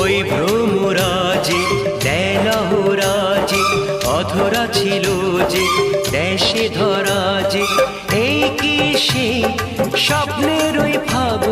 ওই ভ্রমরাজে দেলহরাজে অধরা ছিল যে, দেশে ধরা যে এই কি সে স্বপ্নের ওই ভাব